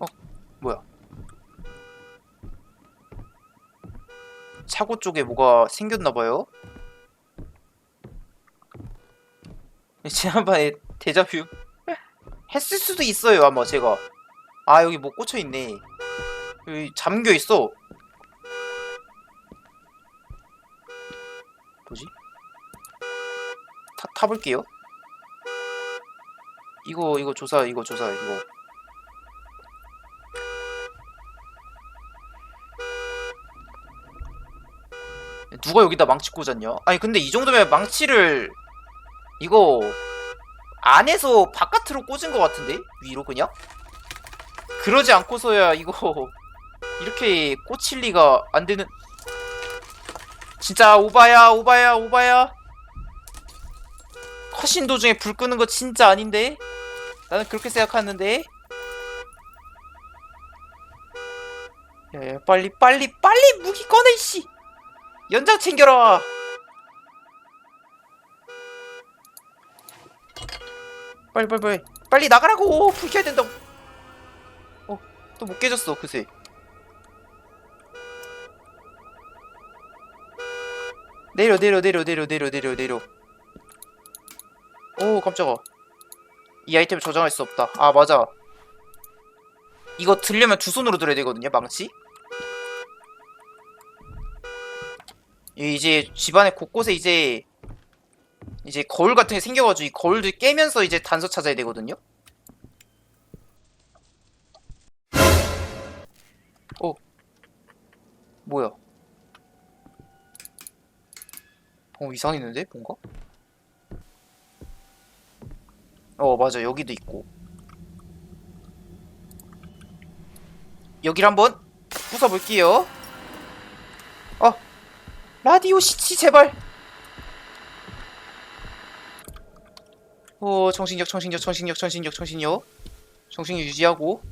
어 뭐야? 차고 쪽에 뭐가 생겼나봐요? 지난번에 데자뷰 했을 수도 있어요 아마 제가. 아 여기 뭐 꽂혀있네. 여기 잠겨있어. 뭐지? 타, 타볼게요. 이거 이거 조사 이거 조사 이거 누가 여기다 망치 꽂았냐? 아니 근데 이 정도면 망치를 이거 안에서 바깥으로 꽂은 것 같은데? 위로 그냥? 그러지 않고서야 이거 이렇게 꽂힐 리가 안 되는 진짜 오바야 오바야 오바야 컷신 도중에 불 끄는 거 진짜 아닌데? 나는 그렇게 생각하는데 야야 빨리 빨리 빨리 무기 꺼내 이씨 연장 챙겨라. 빨리 빨리 빨리. 빨리 나가라고. 불 켜야 된다고. 어 또 못 깨졌어 그새. 내려 내려 내려 내려 내려 내려 내려. 오 깜짝아. 이 아이템 저장할 수 없다. 아 맞아. 이거 들려면 두 손으로 들어야 되거든요 망치 이- 이제 집안에 곳곳에 이제 이제 거울 같은 게 생겨가지고 이 거울도 깨면서 이제 단서 찾아야 되거든요? 어. 뭐야? 어 이상했는데? 뭔가? 어 맞아. 여기도 있고. 여기를 한번 부숴볼게요. 어 라디오 시치 제발. 어 정신력 정신력 정신력 정신력 정신력. 정신력 유지하고.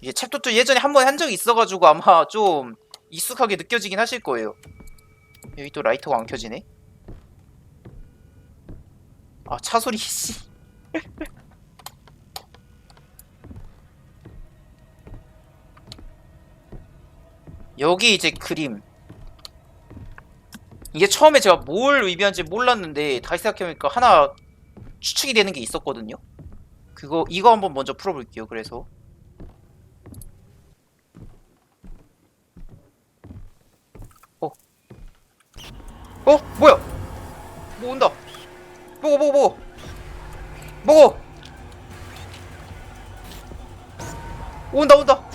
이게 챕터2 예전에 한 번 한 적이 있어가지고 아마 좀 익숙하게 느껴지긴 하실 거예요. 여기 또 라이터가 안 켜지네. 아 차 소리 씨 여기 이제 그림 이게 처음에 제가 뭘 의미한지 몰랐는데 다시 생각해보니까 하나 추측이 되는 게 있었거든요 그거 이거 한번 먼저 풀어볼게요 그래서 어? 뭐야? 뭐 온다. 보고 보고 보고. 보고. 온다 온다.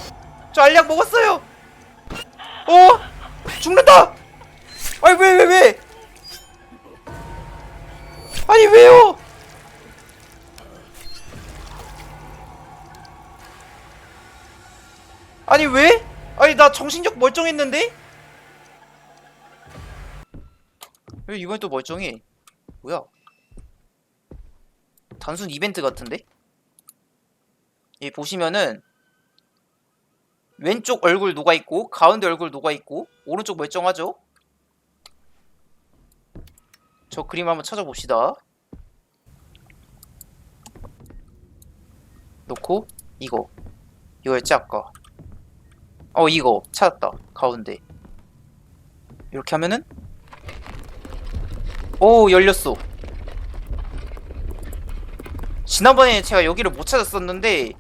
저 알약 먹었어요. 어? 죽는다. 아니 왜왜 왜? 아니 왜요? 아니 왜? 아니 나 정신력 멀쩡했는데? 왜 이번엔 또 멀쩡해? 뭐야? 단순 이벤트 같은데? 이 보시면은 왼쪽 얼굴 녹아있고 가운데 얼굴 녹아있고 오른쪽 멀쩡하죠? 저 그림 한번 찾아봅시다. 놓고 이거. 이거였지 아까 어 이거. 찾았다. 가운데. 이렇게 하면은? 오 열렸어. 지난번에 제가 여기를 못 찾았었는데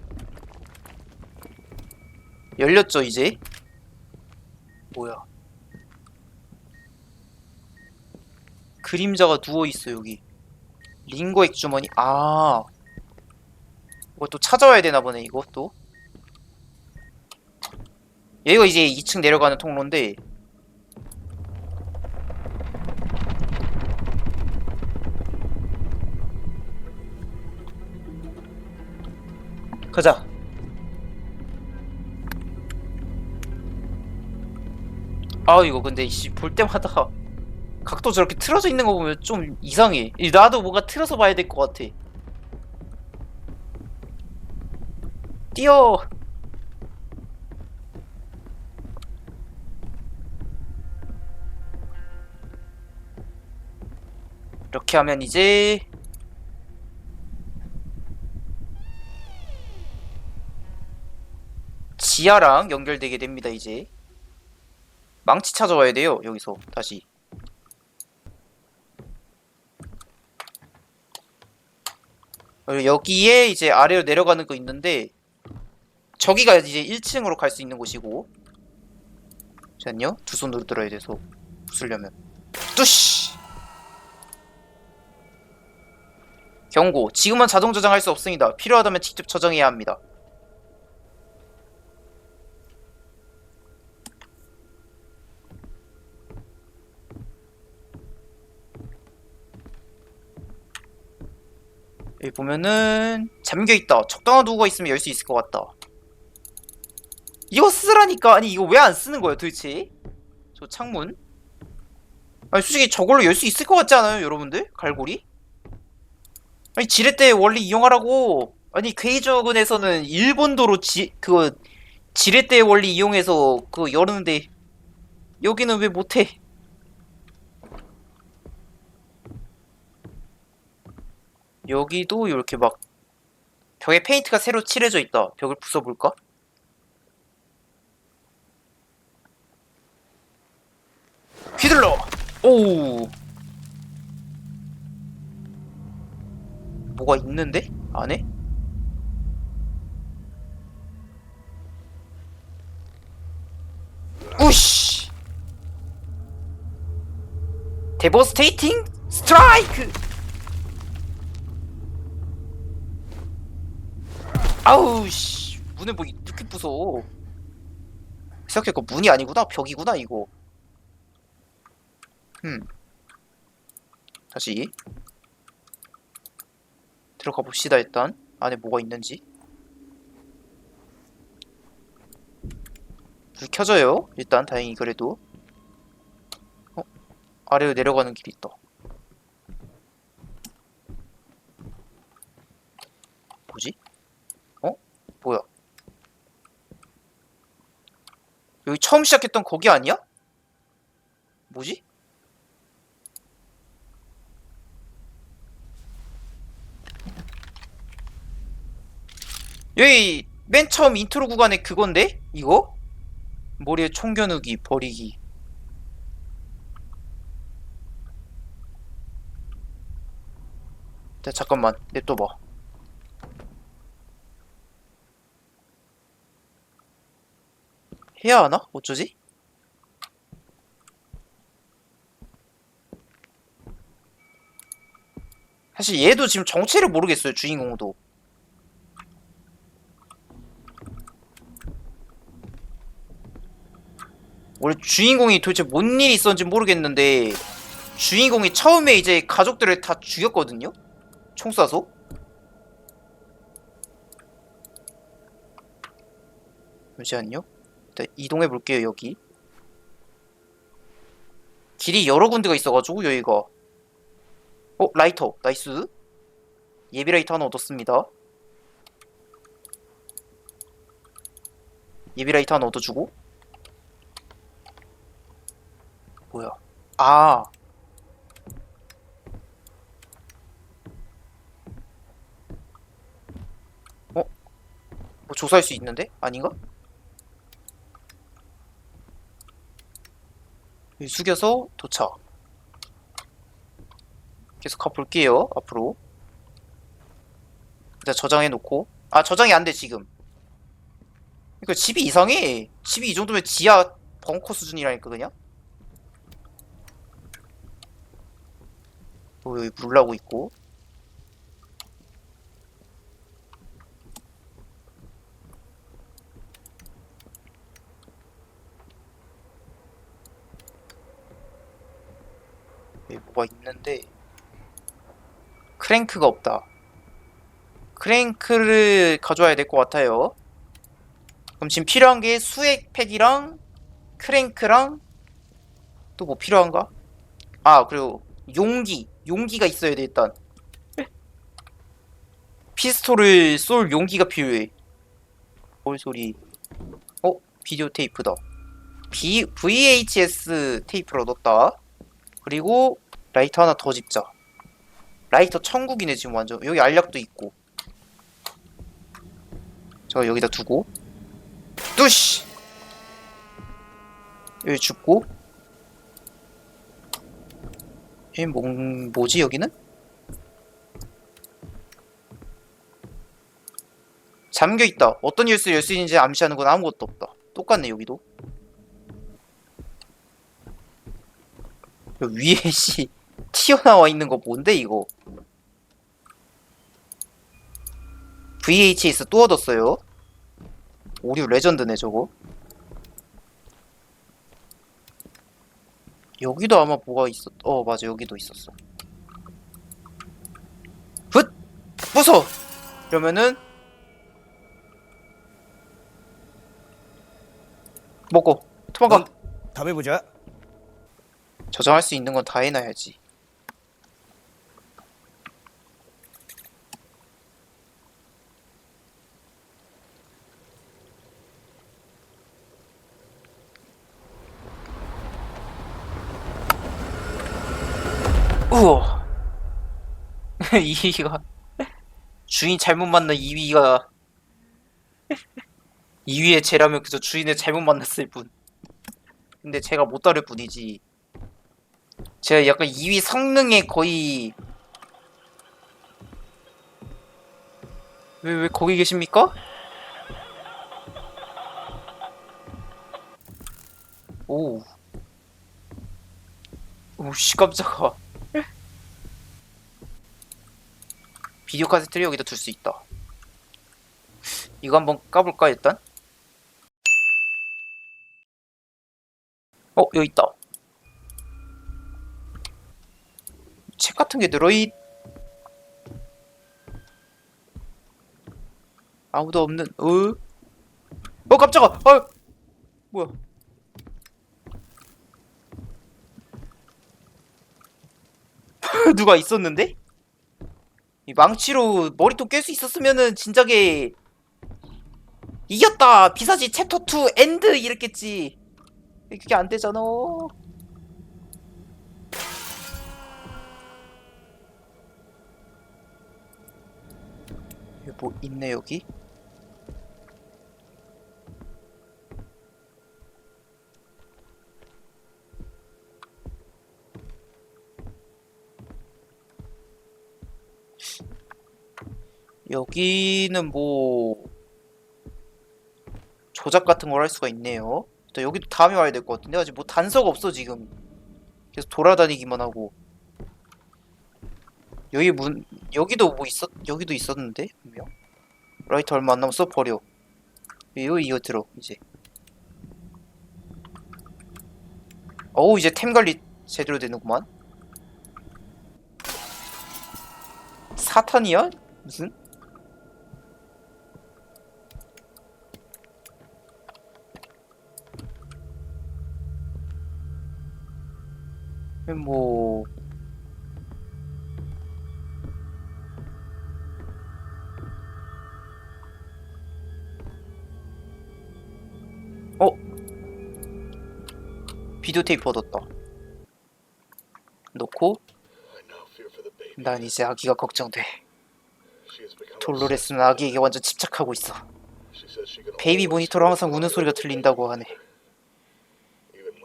열렸죠 이제? 뭐야? 그림자가 누워있어 여기. 링거 액주머니? 아. 이것도 찾아와야 되나 보네 이것도 여기가 이제 2층 내려가는 통로인데. 가자. 아 이거 근데 볼 때마다 각도 저렇게 틀어져 있는 거 보면 좀 이상해. 이 나도 뭔가 틀어서 봐야 될 것 같아. 뛰어. 이렇게 하면 이제 지하랑 연결되게 됩니다 이제 망치 찾아와야 돼요 여기서. 다시. 여기에 이제 아래로 내려가는 거 있는데 저기가 이제 1층으로 갈 수 있는 곳이고. 잠시만요. 두 손으로 들어야 돼서. 부수려면. 뚜시 경고. 지금은 자동 저장할 수 없습니다. 필요하다면 직접 저장해야 합니다 보면은 잠겨있다. 적당한 도구가 있으면 열 수 있을 것 같다. 이거 쓰라니까. 아니 이거 왜 안 쓰는 거예요 도대체? 저 창문? 아니 솔직히 저걸로 열 수 있을 것 같지 않아요 여러분들? 갈고리? 아니 지렛대 원리 이용하라고. 아니 괴이저근에서는 일본도로 지 그거 지렛대 원리 이용해서 그거 열는데 여기는 왜 못해 여기도 이렇게 막 벽에 페인트가 새로 칠해져 있다 벽을 부숴볼까? 휘둘러! 오 뭐가 있는데? 안에? 우씨! 데버스테이팅 스트라이크! 아우 씨. 문을 뭐 이렇게 부숴 생각해보니까 문이 아니구나? 벽이구나 이거. 음 다시. 들어가 봅시다 일단. 안에 뭐가 있는지. 불 켜져요 일단. 다행히 그래도. 어? 아래로 내려가는 길이 있다 뭐지? 어? 뭐야 여기 처음 시작했던 거기 아니야? 뭐지? 여기 맨 처음 인트로 구간에 그건데? 이거? 머리에 총 겨누기 버리기 자 잠깐만 냅둬봐 해야 하나? 어쩌지? 사실 얘도 지금 정체를 모르겠어요 주인공도 원래 주인공이 도대체 뭔 일이 있었는지 모르겠는데 주인공이 처음에 이제 가족들을 다 죽였거든요? 총 쏴서? 잠시만요 일단 이동해 볼게요 여기 길이 여러 군데가 있어가지고 여기가 어? 라이터 나이스 예비 라이터 하나 얻었습니다 예비 라이터 하나 얻어주고 뭐야? 아. 어? 뭐 조사할 수 있는데? 아닌가? 여기 숙여서 도착. 계속 가볼게요. 앞으로. 일단 저장해 놓고. 아 저장이 안 돼 지금. 그러니까 집이 이상해. 집이 이 정도면 지하 벙커 수준이라니까 그냥. 어, 여기 물 나고 있고 뭐가 있는데 크랭크가 없다. 크랭크를 가져와야 될 것 같아요. 그럼 지금 필요한 게 수액 팩이랑 크랭크랑 또 뭐 필요한가? 아 그리고 용기 용기가 있어야 돼 일단. 피스톨을 쏠 용기가 필요해. 뭘 소리. 어? 비디오 테이프다. B, VHS 테이프를 얻었다. 그리고 라이터 하나 더 집자. 라이터 천국이네 지금 완전. 여기 알약도 있고. 저 여기다 두고. 뚜시 여기 죽고. 얘 뭐, 뭐지 여기는? 잠겨있다. 어떤 열쇠를 열 수 있는지 암시하는 건 아무것도 없다. 똑같네 여기도. 여 위에 씨 튀어나와 있는 거 뭔데 이거 VHS 또 얻었어요 오류 레전드네 저거 여기도 아마 뭐가 있었 어 맞아 여기도 있었어 훗 부숴 이러면은 먹고 도망가 응? 食べ보자. 저장할 수 있는 건 다 해놔야지. 우와. 이위가 주인 잘못 만난 이위가 이위의 죄라면 그저 주인을 잘못 만났을 뿐. 근데 제가 못 다룰 뿐이지. 제가 약간 2위 성능에 거의 왜 왜 거기 계십니까? 오. 오씨 깜짝아. 비디오 카세트를 여기다 둘 수 있다. 이거 한번 까볼까 일단? 어 여기 있다. 책 같은 게 들어있 아무도 없는 어? 어 깜짝아 어 뭐야 누가 있었는데? 이 망치로 머리통 깰 수 있었으면은 진작에 이겼다. 비사지 챕터 2 엔드 이랬겠지. 그게 안 되잖아. 뭐 있네 여기? 여기는 뭐 조작 같은 걸 할 수가 있네요. 또 여기도 다음에 와야 될 것 같은데 아직 뭐 단서가 없어 지금. 계속 돌아다니기만 하고. 여기 문 여기도 뭐 있었 여기도 있었는데 분명? 라이터 얼마 안 남았어? 버려. 이거 이거 들어 이제. 어우 이제 템 관리 제대로 되는구만. 사탄이야? 무슨 뭐 어? 비디오 테이프 얻었다. 놓고 난 이제 아기가 걱정돼. 돌로레스는 아기에게 완전 집착하고 있어. 베이비 모니터로 항상 우는 소리가 들린다고 하네.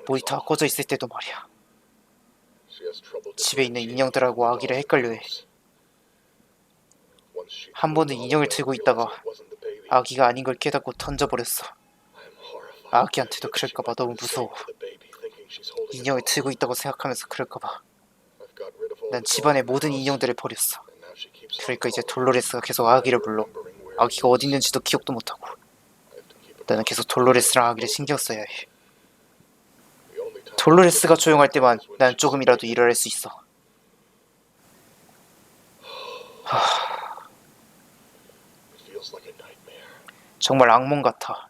모니터가 꺼져 있을 때도 말이야. 집에 있는 인형들하고 아기를 헷갈려해. 한 번은 인형을 들고 있다가 아기가 아닌 걸 깨닫고 던져버렸어. 아기한테도 그럴까봐 너무 무서워. 인형을 들고 있다고 생각하면서 그럴까봐. 난 집안의 모든 인형들을 버렸어. 그러니까 이제 돌로레스가 계속 아기를 불러. 아기가 어디 있는지도 기억도 못하고. 나는 계속 돌로레스랑 아기를 신경 써야 해. 돌로레스가 조용할 때만 난 조금이라도 할수 있어. 정말 악몽 같아.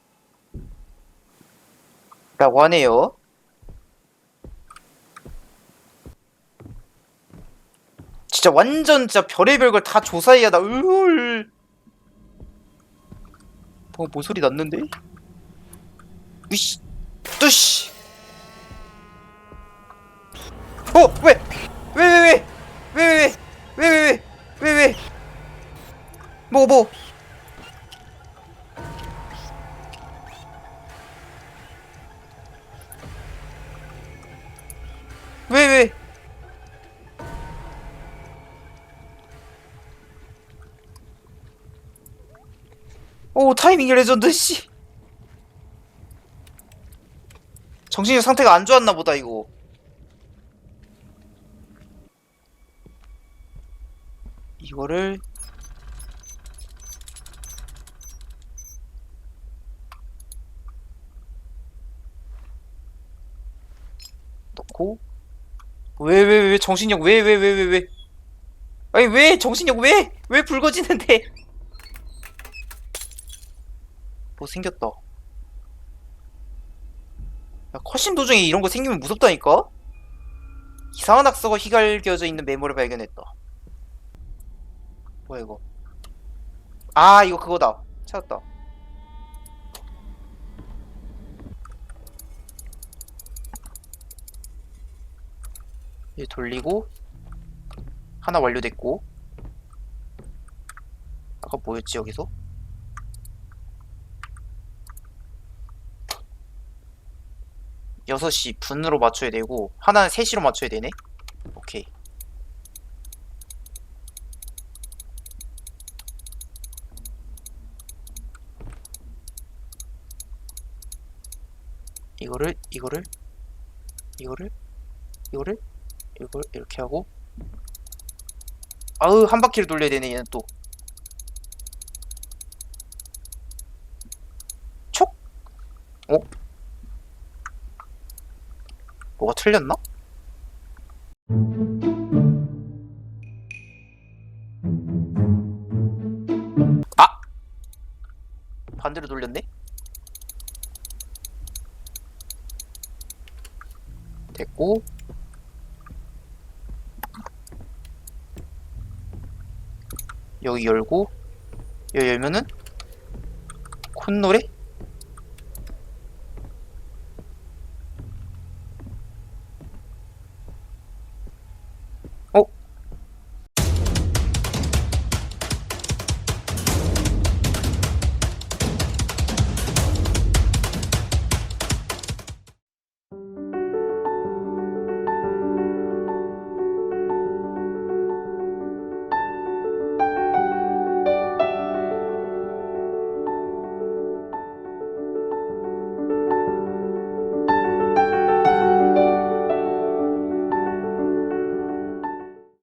라고 하네요. 진짜 완전 진짜 별의별 걸 다 조사해야 나. 으을. 뭐, 뭐 소리 났는데? 으씨, 뚜씨. 어, 왜? 왜, 왜, 왜? 왜, 왜, 왜? 왜, 왜, 왜? 뭐 뭐? 왜 왜? 오 타이밍 레전드 씨. 정신적 상태가 안 좋았나 보다 이거. 이거를 넣고. 왜 왜 왜 정신력 왜 왜 왜 왜 왜? 아니 왜? 정신력 왜? 왜 붉어지는데? 뭐 생겼다. 야 컷신 도중에 이런 거 생기면 무섭다니까? 이상한 악서가 휘갈겨져 있는 메모를 발견했다 뭐야 이거? 아 이거 그거다. 찾았다. 이제 돌리고 하나 완료됐고. 아까 뭐였지 여기서? 여섯 시 분으로 맞춰야 되고 하나는 3시로 맞춰야 되네 오케이 이거를 이거를 이거를 이걸 이렇게 하고 아으 한 바퀴를 돌려야 되네 얘는 또 촉? 어? 뭐가 틀렸나? 아! 반대로 돌렸네? 됐고. 여기 열고 여기 열면은 콧노래